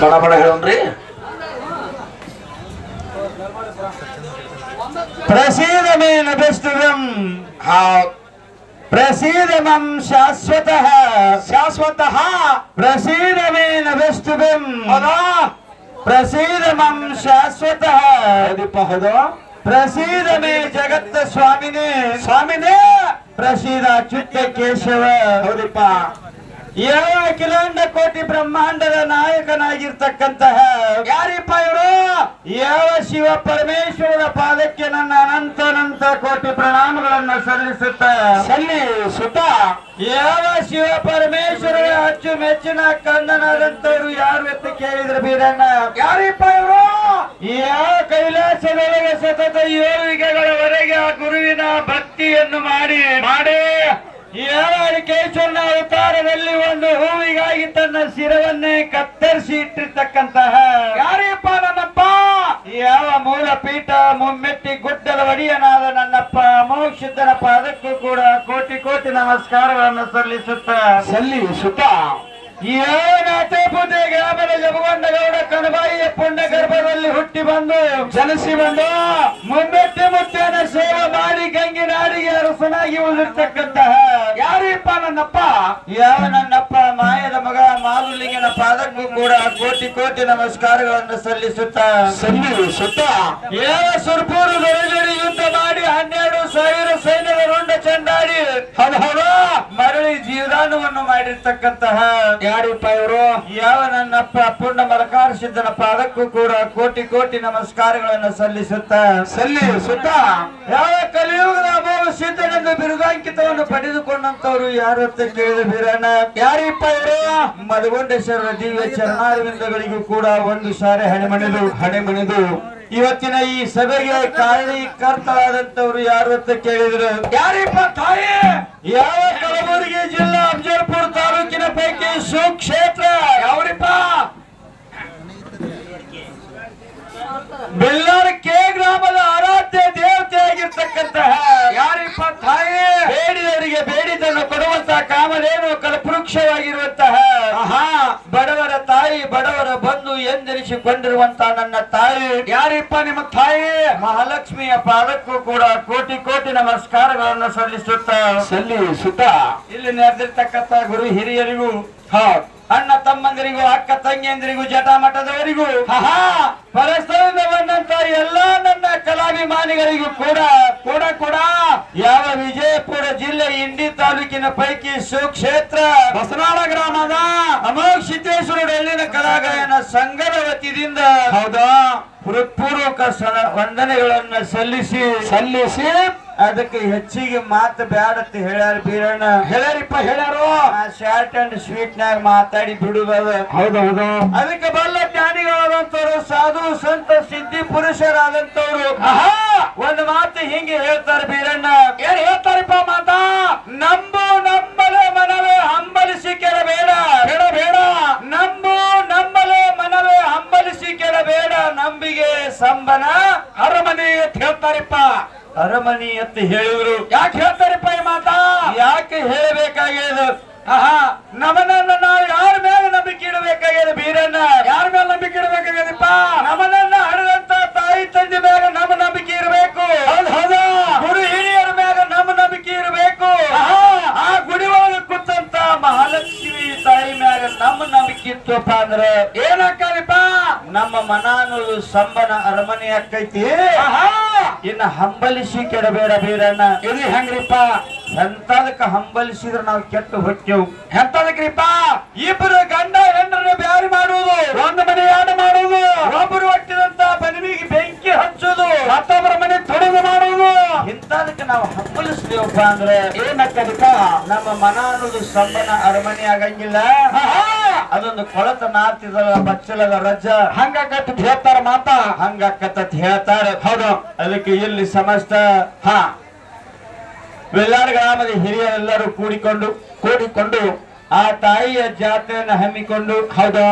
ಬಡ ಬಡ ಹೇಳೋಣ್ರಿ ಪ್ರಸೀದ ಮೇ ನಭಸ್ತುಗಂ ಹೌದ್ ಪ್ರಸೀದ ಮಂ ಶಾಶ್ವತಃ ಶಾಶ್ವತಃ ಪ್ರಸೀದ ಮೇ ನಭಸ್ತುಗಂ ಹೌದಾ ಪ್ರಸೀದ ಮಂ ಶಾಶ್ವತಃ ಹೌದಿಪ್ಪ ಹೌದು ಪ್ರಸೀದ ಮೇ ಜಗತ್ತ ಸ್ವಾಮಿನೇ ಸ್ವಾಮಿನೇ ಪ್ರಸೀದ ಅಚ್ಯುತ ಕೇಶವ ಹೌದಿಪ್ಪ ಯಾವ ಅಖಿಲಾಂಡ ಕೋಟಿ ಬ್ರಹ್ಮಾಂಡದ ನಾಯಕನಾಗಿರ್ತಕ್ಕಂತಹ ಯಾರಿಪ್ಪ ಇವರು? ಯಾವ ಶಿವ ಪರಮೇಶ್ವರನ ಪಾದಕ್ಕೆ ನನ್ನ ಅನಂತ ಅನಂತ ಕೋಟಿ ಪ್ರಣಾಮಗಳನ್ನು ಸಲ್ಲಿಸುತ್ತ? ಸಲ್ಲಿ ಸುತ ಯಾವ ಶಿವ ಪರಮೇಶ್ವರನ ಅಚ್ಚು ಮೆಚ್ಚಿನ ಕಣ್ಣನಾದಂತವ್ರು ಯಾರು ಅಂತ ಕೇಳಿದ್ರು ಬೀರಣ್ಣ ಯಾರಿಪ್ಪ ಇವರು ಯಾವ ಕೈಲಾಸದೊಳಗೆ ಸತತ ಏಳು ಯುಗಗಳವರೆಗೆ ಆ ಗುರುವಿನ ಭಕ್ತಿಯನ್ನು ಮಾಡಿ ಮಾಡಿ ಯಾವ ಕೇಶವನ ಅವತಾರದಲ್ಲಿ ಒಂದು ಹೂವಿಗಾಗಿ ತನ್ನ ಶಿರವನ್ನೇ ಕತ್ತರಿಸಿ ಇಟ್ಟಿರ್ತಕ್ಕಂತಹ ಯಾರಿಪ್ಪ ನನ್ನಪ್ಪ? ಯಾವ ಮೂಲ ಪೀಠ ಮುಮ್ಮೆಟ್ಟಿ ಗುಡ್ಡದ ಒಡೆಯನಾದ ನನ್ನಪ್ಪ ಮೋಕ್ಷಿದ್ದನಪ್ಪ ಪಾದಕ್ಕೂ ಕೂಡ ಕೋಟಿ ಕೋಟಿ ನಮಸ್ಕಾರಗಳನ್ನು ಸಲ್ಲಿಸುತ್ತ. ಸಲ್ಲಿಸುತ್ತ? ಸುತ ಏನಾಚಪುದೆ ಗ್ರಾಮದ ಜಮಗೊಂಡಗೌಡ ಕಣಬಾಯಿಯ ಪುಣ್ಯ ಗರ್ಭದಲ್ಲಿ ಹುಟ್ಟಿ ಬಂದು ಜನಿಸಿ ಬಂದು ಮುಮ್ಮೆಟ್ಟಿ ಮುತ್ತೇನ ಸೇವೆ ಮಾಡಿ ಗಂಗೆ ನಾಡಿಗೆ ಅರಸನಾಗಿ ಉಳಿದಿರ್ತಕ್ಕಂತಹ ಯಾರಿಪ್ಪ ಕೋಟಿ ಕೋಟಿ ನಮಸ್ಕಾರಗಳನ್ನು ಸಲ್ಲಿಸುತ್ತಾ ಸಲ್ಲಿಸುತ್ತಾ ಏಳ ಸುರ್ಪೂರು ಯುದ್ಧ ಮಾಡಿ ಹನ್ನೆರಡು ಸಾವಿರ ಸೈನ್ಯದ ರುಂಡ ಚಂಡಾಡಿ ಹಲವಾರು ಮರಳಿ ಜೀವದಾನವನ್ನು ಮಾಡಿರ್ತಕ್ಕಂತಹ ಯಾರಿಪ್ಪ ಇವರು? ಯಾವ ನನ್ನಪ್ಪ ಪೂರ್ಣ ಮಲಕಾರ ಸಿದ್ಧನ ಅದಕ್ಕೂ ಕೂಡ ಕೋಟಿ ಕೋಟಿ ನಮಸ್ಕಾರಗಳನ್ನು ಸಲ್ಲಿಸುತ್ತ? ಸಲ್ಲಿಸುತ್ತ? ಸುತ ಯಾವ ಕಲಿಯುಗದ ಅಭಾವ ಸಿದ್ಧನೆಂದು ಬಿರುದಾಂಕಿತವನ್ನು ಪಡೆದುಕೊಂಡಂತವರು ಯಾರು ಅಂತ ಕೇಳಿದ ಬೀರಣ್ಣ ಯಾರಿಪ್ಪ ಇವರು? ಮಧುಗೊಂಡೇಶ್ವರ ದಿವ್ಯ ಚರಣಾರವಿಂದಗಳಿಗೂ ಕೂಡ ಒಂದು ಸಾರಿ ಹಣೆಮಣಿದು ಹಣೆಮಣಿದು. ಇವತ್ತಿನ ಈ ಸಭೆಗೆ ಕಾರಣೀಕರ್ತರಾದಂತವ್ರು ಯಾರು ಅಂತ ಕೇಳಿದ್ರು? ಯಾರಿಪ್ಪ ತಾಯಿ? ಯಾವ ಕಲಬುರಗಿ ಜಿಲ್ಲಾ ಅಫಜಲ್ಪುರ ತಾಲೂಕಿನ ಪೈಕಿ ಸುಕ್ಷೇತ್ರ ಯಾವ್ರಿಪ್ಪ ಬೆಲ್ಲಾರ ಕೆ ಗ್ರಾಮದ ಆರಾಧ್ಯ ದೇವತೆಯಾಗಿರ್ತಕ್ಕಂತಹ ಯಾರಿಪ್ಪ ತಾಯಿ ಬೇಡಿದವರಿಗೆ ಬೇಡಿದ್ದನ್ನು ಕೊಡುವಂತಹ ಕಾಮನೇನು ಕಲ್ಪವೃಕ್ಷವಾಗಿರುವಂತಹ ಬಡವರ ತಾಯಿ ಬಡವರ ಬಂಧು ಎಂದೆನಿಸಿಕೊಂಡಿರುವಂತಹ ನನ್ನ ತಾಯಿ. ಯಾರಿಪ್ಪ ನಿಮ್ಮ ತಾಯಿ? ಮಹಾಲಕ್ಷ್ಮಿಯ ಪಾದಕ್ಕೂ ಕೂಡ ಕೋಟಿ ಕೋಟಿ ನಮಸ್ಕಾರಗಳನ್ನು ಸಲ್ಲಿಸುತ್ತ. ಸಲ್ಲಿ ಸುತ. ಇಲ್ಲಿ ನೆರೆದಿರ್ತಕ್ಕಂಥ ಗುರು ಹಿರಿಯರಿಗೂ ಹಾ. ಅಣ್ಣ ತಮ್ಮಂದಿರಿಗೂ ಅಕ್ಕ ತಂಗಿಯಂದಿರಿಗೂ ಜಟಾಮಠದವರಿಗೂ ಆಹಾ. ಪರಸ್ಪರ ಬಂದಂತ ಎಲ್ಲಾ ನನ್ನ ಕಲಾಭಿಮಾನಿಗಳಿಗೂ ಕೂಡ ಕೂಡ ಕೂಡ. ಯಾವ ವಿಜಯಪುರ ಜಿಲ್ಲೆ ಇಂಡಿ ತಾಲೂಕಿನ ಪೈಕಿ ಸುಕ್ಷೇತ್ರ? ಬಸನಾಳ ಗ್ರಾಮದ ಅಮೋಘ ಸಿದ್ದೇಶ್ವರ ಎಲ್ಲಿನ ಕಲಾಗಾಯನ ಸಂಘದ ವತಿಯಿಂದ ಹೌದಾ? ಹೃತ್ಪೂರ್ವಕ ವಂದನೆಗಳನ್ನ ಸಲ್ಲಿಸಿ. ಸಲ್ಲಿಸಿ. ಅದಕ್ಕೆ ಹೆಚ್ಚಿಗೆ ಮಾತು ಬ್ಯಾಡತ್ತೆ ಹೇಳ್ಯಾರ ಬೀರಣ್ಣ. ಹೇಳ್ಯಾರಿಪ್ಪ ಹೇಳ್ಯಾರು. ಶಾರ್ಟ್ ಅಂಡ್ ಸ್ವೀಟ್ ನಾಗ ಮಾತಾಡಿ ಬಿಡುದದ ಹೌದೌದು. ಹೌದು ಅದಕ್ಕೆ ಬಲ್ಲ ಜ್ಞಾನಿಗಳಾದಂತವ್ರು ಸಾಧು ಸಂತ ಸಿದ್ಧಿ ಪುರುಷರಾದಂತವ್ರು ಆಹಾ! ಒಂದು ಮಾತು ಹಿಂಗೆ ಹೇಳ್ತಾರೆ ಬೀರಣ್ಣ. ಏನ್ ಹೇಳ್ತಾರಪ್ಪ ಮಾತಾ? ನಂಬು ನಂಬಲೇ ಮನವೇ ಹಂಬಲಿಸಿ ಕೆಡಬೇಡ ಬೇಡ ಬೇಡ ನಂಬು ನಂಬಲೇ ಮನವೇ ಹಂಬಲಿಸಿ ಕೆಡಬೇಡ ನಂಬಿಗೆ ಸಂಬನ ಅರಮನೆ ಅಂತ ಹೇಳ್ತಾರಪ್ಪ. ಅರಮನಿ ಅಂತ ಹೇಳಿದ್ರು. ಯಾಕೆ ಹೇಳ್ತಾರಪ್ಪ ಈ ಮಾತಾ? ಯಾಕೆ ಹೇಳಬೇಕಾಗ್ಯದ ಆಹಾ ನಮ್ಮನ್ನ ನಾವು ಯಾರ ಮೇಲೆ ನಂಬಿಕೆ ಇಡಬೇಕಾಗ್ಯದ ಬೀರಣ್ಣ? ಯಾರ ಮೇಲೆ ನಂಬಿಕೆ ಇಡಬೇಕಾಗ್ಯದಪ್ಪ ನಮ್ಮನನ್ನ ಹಡೆದಂತ ತಾಯಿ ತಂದೆ ಮ್ಯಾಗ ನಮ್ಮ ನಂಬಿಕೆ ಇರಬೇಕು ಹೌದು ಹೌದು ಗುರು ಹಿರಿಯರ ಮ್ಯಾಗ ನಮ್ಮ ನಂಬಿಕೆ ಇರಬೇಕು ಆಹಾ ಆ ಗುಡಿ ಒಳಗ ಕೂತಂತ ಮಹಾಲಕ್ಷ್ಮಿ ತಾಯಿ ಮ್ಯಾಗ ನಮ್ಮ ನಂಬಿಕೆ ಇತ್ತಪ್ಪ ಅಂದ್ರ ಏನಾಗ್ತಾರಿಪ್ಪ ನಮ್ಮ ಮನ ಅನ್ನೋದು ಸಂಬನ ಅರಮನೆ ಆಕೈತಿ ಆಹಾ! ಇನ್ನ ಹಂಬಲಿಸಿ ಕೆಡಬೇಡ ಬೀರಣ್ಣ. ಇದು ಹೆಂಗ್ರಿಪ್ಪ? ಎಂತದಕ್ಕ ಹಂಬಲಿಸಿದ್ರ ನಾವು ಕೆಟ್ಟು ಹೊಕ್ಕೆವು? ಎಂತದಕ್ರಿಪ್ಪ? ಇಬ್ಬರು ಗಂಡ ಹೆಂಡ್ರನ್ನ ಬ್ಯಾರಿ ಮಾಡುವುದು. ಒಂದು ಮನೆ ಯಾಡು ಮಾಡುವುದು? ಒಬ್ಬರು ಹೊಟ್ಟಿದಂತ ಬನಿವಿಗೆ ಬೆಂಕಿ ಹಚ್ಚುದು ಮತ್ತೊಬ್ಬರ ಮನೆ ತೊಡೆದು ಮಾಡುವುದು. ಇಂತದಕ್ಕೆ ನಾವು ಹಂಬಲಿಸ್ತೀವಪ್ಪ ಅಂದ್ರೆ? ಏನಕ್ಕದಕ್ಕ ನಮ್ಮ ಮನ ಅನ್ನೋದು ಸಂಬನ ಅರಮನೆ ಆಗಂಗಿಲ್ಲ. ಅದೊಂದು ಕೊಳತ ನಾತಿದ ಬಚ್ಚಲದ ರಜ. ಹಂಗಾಗತ್ತ ಹೇಳ್ತಾರ ಮಾತಾ. ಕತ್ತ ಹೇಳ್ತಾರೆ. ಹೌದು. ಅದಕ್ಕೆ ಇಲ್ಲಿ ಸಮಸ್ತ? ಹಾ. ವೆಲ್ಲಾರ್ ಗ್ರಾಮದ ಹಿರಿಯರೆಲ್ಲರೂ ಕೂಡಿಕೊಂಡು ಕೂಡಿಕೊಂಡು ಆ ತಾಯಿಯ ಜಾತ್ರೆಯನ್ನು ಹಮ್ಮಿಕೊಂಡು ಹೌದು.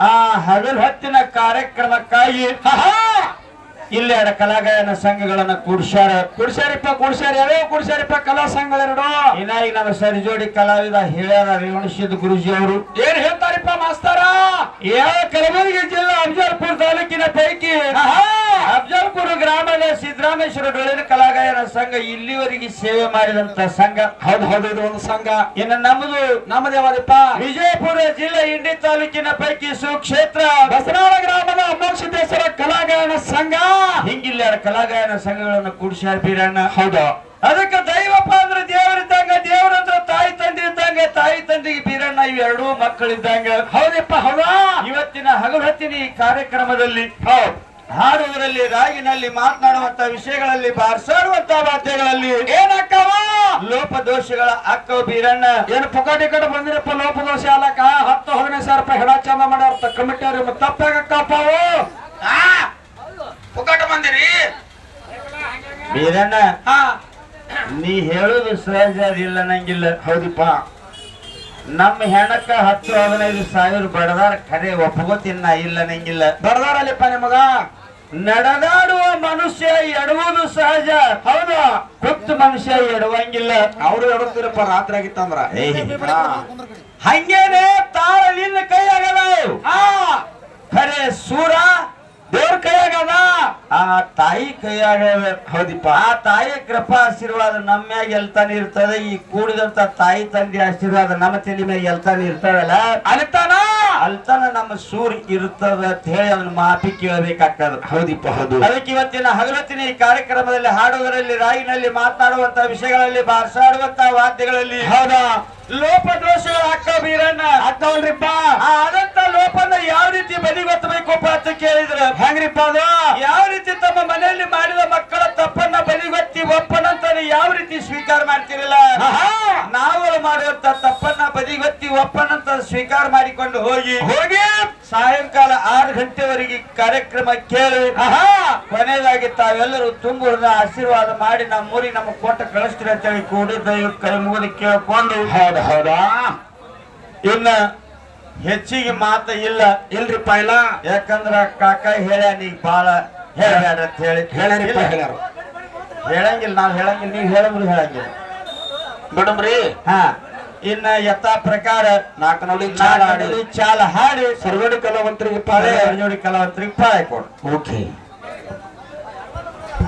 ಆ ಹಗಲು ಹತ್ತಿನ ಕಾರ್ಯಕ್ರಮಕ್ಕಾಗಿ ಆಹಾ ಇಲ್ಲಿ ಎರಡು ಕಲಾಗಾಯನ ಸಂಘಗಳನ್ನ ಕೂಡ್ಸ್ಯಾರ. ಕುಡ್ಸ್ಯಾರಿಪ್ಪ ಕುಡ್ಸ್ಯಾರ. ಯಾವ್ಯಾವ ಕುಡ್ಸ್ಯಾರಿಪ್ಪ ಕಲಾ ಸಂಘಗಳೆರಡು. ಇನ್ನಾಗಿ ಈಗ ನಮ್ಮ ಸರಿಜೋಡಿ ಕಲಾವಿದ ಹೇಳ್ಯಾರ ರೇವಣಶಿದ್ ಗುರುಜಿ ಅವರು. ಏನ್ ಹೇಳ್ತಾರಿಪ್ಪ ಮಾಸ್ತಾರ? ಯಾವ ಕಲಬುರಗಿ ಜಿಲ್ಲಾ ಅಫಜಲ್ಪುರ ತಾಲೂಕಿನ ಪೈಕಿ! ಅಫಜಲ್ಪುರ ಗ್ರಾಮದ ಸಿದ್ದರಾಮೇಶ್ವರ ಸಂಘ ಇಲ್ಲಿವರೆಗೆ ಸೇವೆ ಮಾಡಿದಂತ ಸಂಘ. ಹೌದು ಹೌದು ಇದು ಒಂದು ಸಂಘ. ಇನ್ನು ನಮ್ಮದು ನಮ್ಮದೇ ಯಾವ್ದಪ್ಪ? ವಿಜಯಪುರ ಜಿಲ್ಲೆ ಇಂಡಿ ತಾಲೂಕಿನ ಪೈಕಿ ಸುಕ್ಷೇತ್ರ. ಬಸರಾಳ ಗ್ರಾಮದ ಅಮೋಕ್ಷಿತೇಶ್ವರ ಕಲಾಗಾಯನ ಸಂಘ. ಹಿಂಗಿಲ್ಲ ಕಲಾಗಾಯನ ಸಂಘಗಳನ್ನು ಕೂಡ್ಸ್ಯಾರ ಬೀರಣ್ಣ? ಹೌದು. ಅದಕ್ಕೆ ದೈವಪ್ಪ ಅಂದ್ರೆ ದೇವರಿದ್ದಂಗ ದೇವರಂದ್ರ ತಾಯಿ ತಂದೆ ಇದ್ದಂಗೆ ತಾಯಿ ತಂದೆಗೆ ಬೀರಣ್ಣ ಇವ್ ಎರಡೂ ಮಕ್ಕಳಿದ್ದಂಗ. ಹೌದಪ್ಪ ಹೌದಾ? ಇವತ್ತಿನ ಹಗಲು ಹೊತ್ತಿನ ಈ ಕಾರ್ಯಕ್ರಮದಲ್ಲಿ ಹೌದು. ಹಾಡುವುದರಲ್ಲಿ ರಾಗಿನಲ್ಲಿ ಮಾತನಾಡುವಂತ ವಿಷಯಗಳಲ್ಲಿ ಬಾರ್ಸಾಡುವಂತ ವಾದ್ಯಗಳಲ್ಲಿ. ಏನಕ್ಕವ? ಲೋಪದೋಷಗಳ ಅಕ್ಕ ಬೀರಣ್ಣ. ಏನು ಪುಕಾಟಿ ಕಡೆ ಬಂದಿರಪ್ಪ ಲೋಪದೋಷ ಅಲ್ಲಕ ಹತ್ತು ಹದಿನೈದು ಸಾವಿರ ರೂಪಾಯಿ ಹೆಡ ಚಂದ ಮಾಡ್ಯಾರ ಕಮಿಟಿ ಅವ್ರಿಗೆ ತಪ್ಪಾಗಕ್ಕಪ್ಪ ಅವು. ಪುಕಾಟ ಬಂದಿರಿ. ಬೀರಣ್ಣ ಹಾ. ನೀ ಹೇಳುದು ಸಹಜ ಇಲ್ಲ ನಂಗಿಲ್ಲ. ಹೌದಪ್ಪ. ನಮ್ಮ ಹೆಣಕ್ಕ ಹತ್ತು ಹದಿನೈದು ಸಾವಿರ ಬಡದಾರ ಖರೆ ಒಪ್ಪಗೋತಿನ್ನ ಇಲ್ಲ ನಂಗಿಲ್ಲ. ಬಡದಾರಲ್ಲಪ್ಪ ನಿಮಗ? ನಡೆದಾಡುವ ಮನುಷ್ಯ ಎಡುವುದು ಸಹಜ. ಹೌದು? ಕುತ್ತ ಮನುಷ್ಯ ಎಡವಂಗಿಲ್ಲ. ಅವರು ಎಡುತ್ತೀರಪ್ಪ ರಾತ್ರಿ ಆಗಿತ್ತಂದ್ರ. ಹಂಗೇನೆ ತಾಳ ನಿನ್ನ ಕೈಯಾಗಲ್ಲ ಹಾ ಖರೆ ಸೂರ ದೇವ್ರ ಕೈಯಾಗದ. ಆ ತಾಯಿ ಕೈಯಾಗ ಹೌದಿಪ್ಪ. ಆ ತಾಯಿ ಕೃಪಾ ಆಶೀರ್ವಾದ ನಮ್ಮ ಮ್ಯಾಗ ಎಲ್ತಾನೆ ಇರ್ತದೆ. ಈ ಕೂಡಿದಂತ ತಾಯಿ ತಂದೆ ಆಶೀರ್ವಾದ ನಮ್ಮ ತಲೆ ಮ್ಯಾಗ ಎಲ್ತಾನೆ ಇರ್ತದಲ್ಲ ಅನಿತಾನ? ಅಲ್ತಾನ ನಮ್ಮ ಸೂರ್ ಇರ್ತದ ಅಂತ ಹೇಳಿ ಅದನ್ನ ಮಾಪಿ ಕೇಳಬೇಕಾಗ್ತದ. ಹೌದಿಪ್ಪ ಹೌದು. ಅದಕ್ಕೆ ಇವತ್ತಿನ ಹಗಲತ್ತಿನ ಈ ಕಾರ್ಯಕ್ರಮದಲ್ಲಿ ಹಾಡುವುದರಲ್ಲಿ ರಾಯಿನಲ್ಲಿ ಮಾತನಾಡುವಂತ ವಿಷಯಗಳಲ್ಲಿ ಬಾರ್ಸಾಡುವಂತ ವಾದ್ಯಗಳಲ್ಲಿ ಹೌದಾ? ಲೋಪದೋಷಗಳು ಅಕ್ಕ ಬೀರಣ್ಣ ಆ ಆದಂತ ಲೋಪನ ಯಾವ ರೀತಿ ಬದಿಗೊತ್ತಬೇಕಪ್ಪ ಅಂತ ಕೇಳಿದ್ರೆ ಹೆಂಗ್ರಿಪ್ಪ ಅದು? ಯಾವ ರೀತಿ ತಮ್ಮ ಮನೆಯಲ್ಲಿ ಮಾಡಿದ ಮಕ್ಕಳ ತಪ್ಪನ್ನ ಬದಿಗೊತ್ತಿ ಒಪ್ಪನಂತ ಯಾವ ರೀತಿ ಸ್ವೀಕಾರ ಮಾಡ್ತಿರಲ್ಲ? ಆಹಾ. ನಾವು ಮಾಡುವಂತ ತಪ್ಪನ್ನ ಬದಿಗೊತ್ತಿ ಒಪ್ಪನಂತ ಸ್ವೀಕಾರ ಮಾಡಿಕೊಂಡು ಹೋಗಿ ಹೋಗಿ. ಸಾಯಂಕಾಲ ಆರು ಗಂಟೆವರೆಗೆ ಕಾರ್ಯಕ್ರಮ ಕೇಳಿ. ಕೊನೆಯದಾಗಿ ತಾವೆಲ್ಲರೂ ತುಂಬ ಆಶೀರ್ವಾದ ಮಾಡಿ ನಮ್ಮ ಊರಿಗೆ ನಮ್ಮ ಕೋಟ ಕಳಿಸ್ತೀರಿ ಅಂತೇಳಿ ಕೂಡಿ ದೈವ ಕೈ ಮುಗಿದು ಕೇಳ್ಕೊಂಡು. ಹೌದಾ ಹೌದಾ? ಇನ್ನ ಹೆಚ್ಚಿಗೆ ಮಾತ ಇಲ್ಲ. ಇಲ್ರಿ ಪೈಲ. ಯಾಕಂದ್ರ ಕಾಕ ಹೇಳ ನೀ ಬಾಳ ಹೇಳ್ಬೇಡ ಅಂತ ಹೇಳಿ. ಹೇಳಂಗಿಲ್ಲ ನಾನು ಹೇಳಂಗಿಲ್ಲ ನೀವು ಹೇಳಂಗಿಲ್ಲ ಹೇಳಂಗಿಲ್ಲ. ಬಿಡಮ್ರಿ? ಹಾ. ಇನ್ನ ಯಥಾ ಪ್ರಕಾರ ನಾಲ್ಕು ನೋಡಿ ಚಾಲ ಹಾಡಿ ಸರ್ವಡಿ ಕಲಾವಂತರಿಗೆ ಪಾಳೆ. ಸರ್ವಡಿ ಕಲಾವಂತರಿಗೆ ಪಾಳೆ ಕೊಡು. ಓಕೆ.